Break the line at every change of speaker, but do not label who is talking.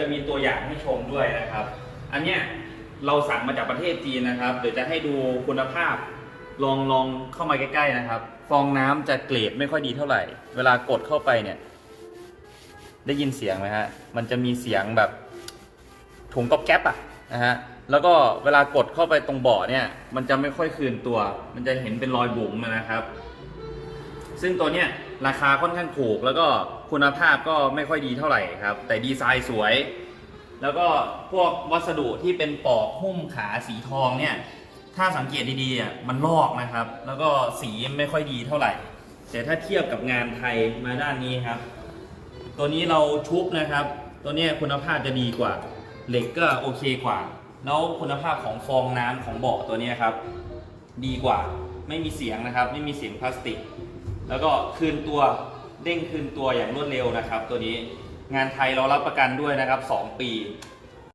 จะมีตัวอย่างให้ชมด้วยนะครับ อันเนี้ยเราสั่งมาจากประเทศจีนนะครับ เดี๋ยวจะให้ดูคุณภาพลองลองเข้ามาใกล้ๆนะครับ ฟองน้ำจะเกรดไม่ค่อยดีเท่าไหร่ เวลากดเข้าไปเนี่ย ได้ยินเสียงไหมฮะ มันจะมีเสียงแบบถุงก๊อบแก๊บอะนะฮะ แล้วก็เวลากดเข้าไปตรงเบาะเนี่ย มันจะไม่ค่อยคืนตัว มันจะเห็นเป็นรอยบุ๋มนะครับ ซึ่งตัวเนี้ยราคาค่อนข้างถูก แล้วก็คุณภาพก็ไม่ค่อยดีเท่าไหร่ครับ แต่ดีไซน์สวย แล้วก็พวกวัสดุที่เป็นปอกหุ้มขาสีทองเนี่ย ถ้าสังเกตดีๆอะมันลอกนะครับ แล้วก็สีไม่ค่อยดีเท่าไหร่ แต่ถ้าเทียบกับงานไทยมาด้านนี้ครับ ตัวนี้เราชุบนะครับ ตัวนี้คุณภาพจะดีกว่า เหล็กก็โอเคกว่า แล้วคุณภาพของฟองน้ำของเบาะตัวนี้ครับ ดีกว่าไม่มีเสียงนะครับ ไม่มีเสียงพลาสติก แล้วก็คืนตัวเด้งคืนตัวอย่างรวดเร็วนะครับ ตัวนี้งานไทยเรารับประกันด้วยนะครับ 2 ปี